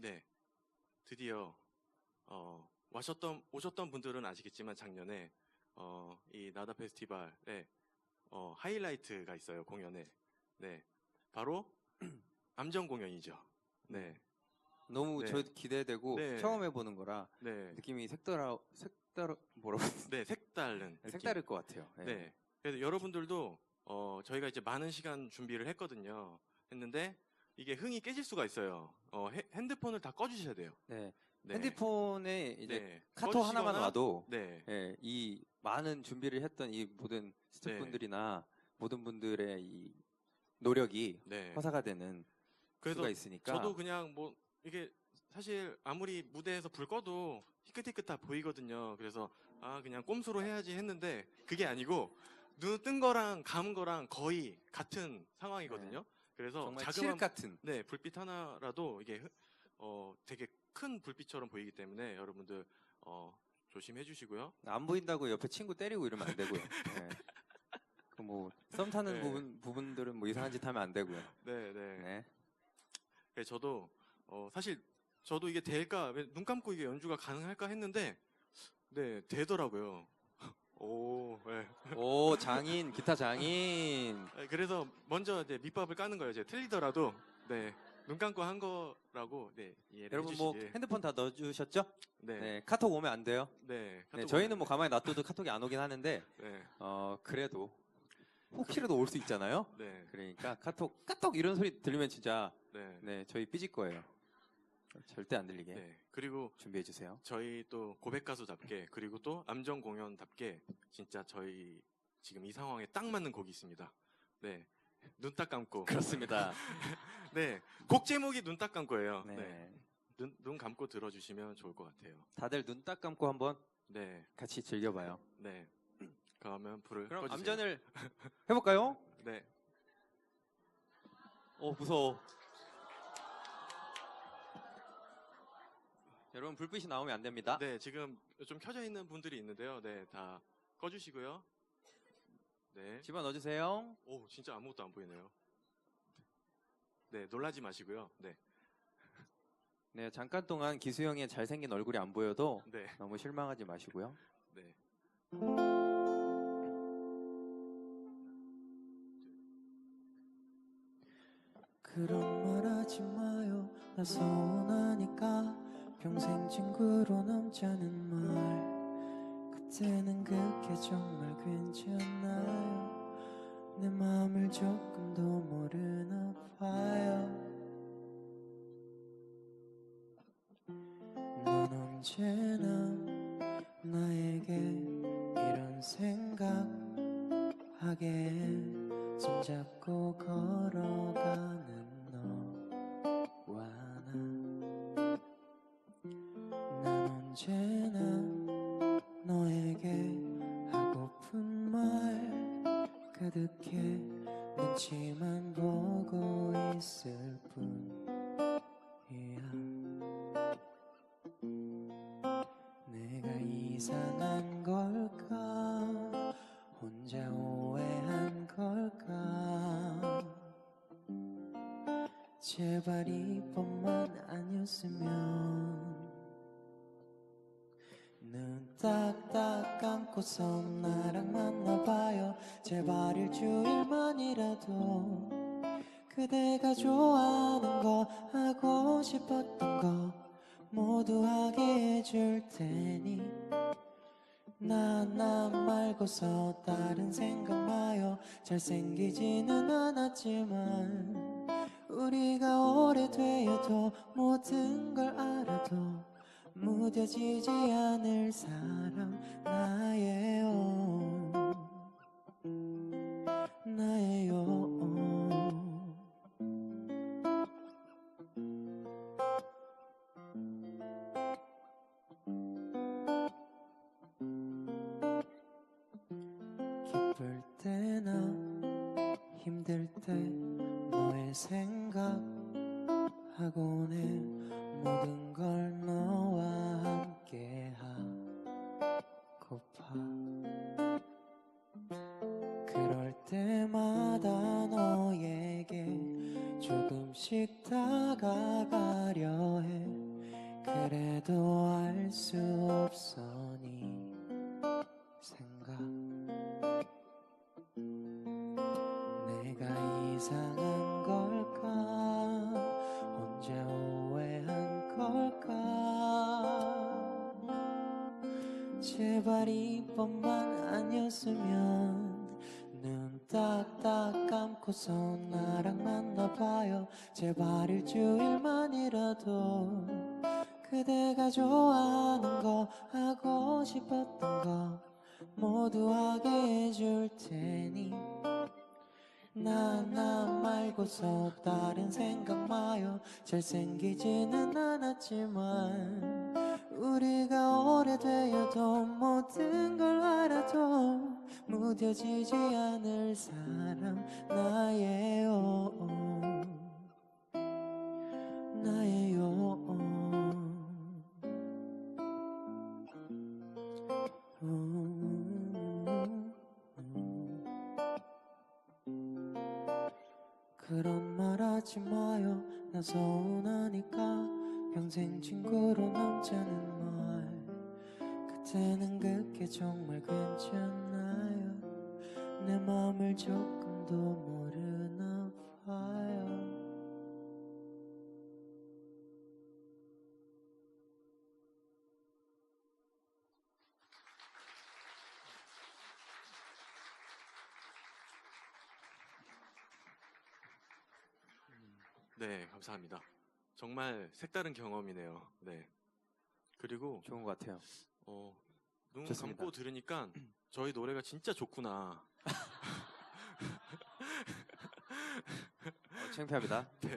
네, 드디어 어, 와셨던 오셨던 분들은 아시겠지만 작년에 어, 이 나다 페스티벌에 어, 하이라이트가 있어요 공연에. 네, 바로 암전 공연이죠. 네, 너무 네. 저 기대되고 네. 처음 해보는 거라 네, 느낌이 색다라 색다르 뭐라고 네 색다른 느낌. 색다를 것 같아요. 네. 네. 그래서 여러분들도 어, 저희가 이제 많은 시간 준비를 했거든요. 했는데 이게 흥이 깨질 수가 있어요. 어, 헤- 핸드폰을 다 꺼주셔야 돼요. 네. 네. 핸드폰에 이제 네. 카톡 하나만 꺼주시거나, 와도 네. 예, 이 많은 준비를 했던 이 모든 스태프분들이나 모든 분들의 이 노력이 네. 화사가 되는 그래서 수가 있으니까 저도 그냥 뭐 이게 사실 아무리 무대에서 불 꺼도 희끗희끗 다 보이거든요. 그래서 아 그냥 꼼수로 해야지 했는데 그게 아니고 눈 뜬 거랑 감은 거랑 거의 같은 상황이거든요. 그래서 정말 칠 같은 네 불빛 하나라도 이게 흐- 어 되게 큰 불빛처럼 보이기 때문에 여러분들 어 조심해 주시고요. 안 보인다고 옆에 친구 때리고 이러면 안 되고요. 네. 그뭐썸 타는 네. 부분 부분들은 뭐 이상한 짓 하면 안 되고요. 네 네. 네. 그래서 저도 어, 사실 저도 이게 될까 왜눈 감고 이게 연주가 가능할까 했는데 네 되더라고요. 오, 네. 오 장인 기타 장인 네, 그래서 먼저 이제 밑밥을 까는 거예요. 이제 틀리더라도 네. 눈 감고 한 거라고 네 이해를 여러분 뭐 해주시길. 핸드폰 다 넣어주셨죠? 네, 네. 카톡 오면 안 돼요. 네. 네, 카톡 저희는 뭐 가만히 놔둬도 카톡이 안 오긴 하는데 네, 어 그래도 혹시라도 올 수 있잖아요. 네, 그러니까 카톡 카톡 이런 소리 들리면 진짜 네, 네 저희 삐질 거예요. 절대 안 들리게 네. 그리고 준비해 주세요. 저희 또 고백 가수답게 그리고 또 암정 공연답게 진짜 저희 지금 이 상황에 딱 맞는 곡이 있습니다. 네. 눈 딱 감고. 그렇습니다. 네. 곡 제목이 눈 딱 감고예요. 네. 네. 눈, 눈 감고 들어주시면 좋을 것 같아요. 다들 눈 딱 감고 한번 네. 같이 즐겨봐요. 네. 그러면 불을 그럼 꺼주세요. 암전을 해볼까요? 네. 어 무서워. 여러분 불빛이 나오면 안 됩니다. 네, 지금 좀 켜져 있는 분들이 있는데요. 네, 다 꺼주시고요. 네. 집어 넣어주세요. 오, 진짜 아무것도 안 보이네요. 네, 놀라지 마시고요. 네. 네 잠깐 동안 기수형의 잘생긴 얼굴이 안 보여도 네. 너무 실망하지 마시고요. 네. 그런 말 하지 마요 나 서운하니까 평생 친구로 남자는 말. 그때는 그게 정말 괜찮나요. 내 마음을 조금 더 모르나 봐요. 넌 언제나 나에게 이런 생각하게. 손잡고 걸어가는 언제나 너에게 하고픈 말 가득해 눈치만 보고 있을 뿐이야. 내가 이상한 걸까? 혼자 오해한 걸까? 제발 이번만 아니었으면 눈 딱딱 감고서 나랑 만나봐요. 제발 일주일만이라도 그대가 좋아하는 거 하고 싶었던 거 모두 하게 해줄 테니. 나나 말고서 다른 생각 마요. 잘생기지는 않았지만 우리가 오래되어도 모든 걸 알아도 무뎌지지 않을 사람 나예요 나예요 기쁠 때나 힘들 때 너의 생각하곤 해 모든 걸 너와 함께 하고파. 그럴 때마다 너에게 조금씩 다가가려 해. 해도 알 수 없어 네 생각 제발 이번만 아니었으면 눈 딱딱 감고서 나랑 만나봐요. 제발 일주일만이라도 그대가 좋아하는 거 하고 싶었던 거 모두 하게 해줄 테니. 나 나 말고서 다른 생각 마요. 잘생기지는 않았지만 우리가 오래되어도 모든 걸 알아도 무뎌지지 않을 사람 나예요. 나예요. 그런 말 하지 마요. 나 서운하니까 평생 친구로 남자는 말 그때는 그게 정말 괜찮나요. 내 맘을 조금도 모르나 봐요. 네, 감사합니다. 정말 색다른 경험이네요. 네. 그리고 좋은 것 같아요. 어, 눈 좋습니다. 감고 들으니까 저희 노래가 진짜 좋구나. 어, 창피합니다. 네. 네.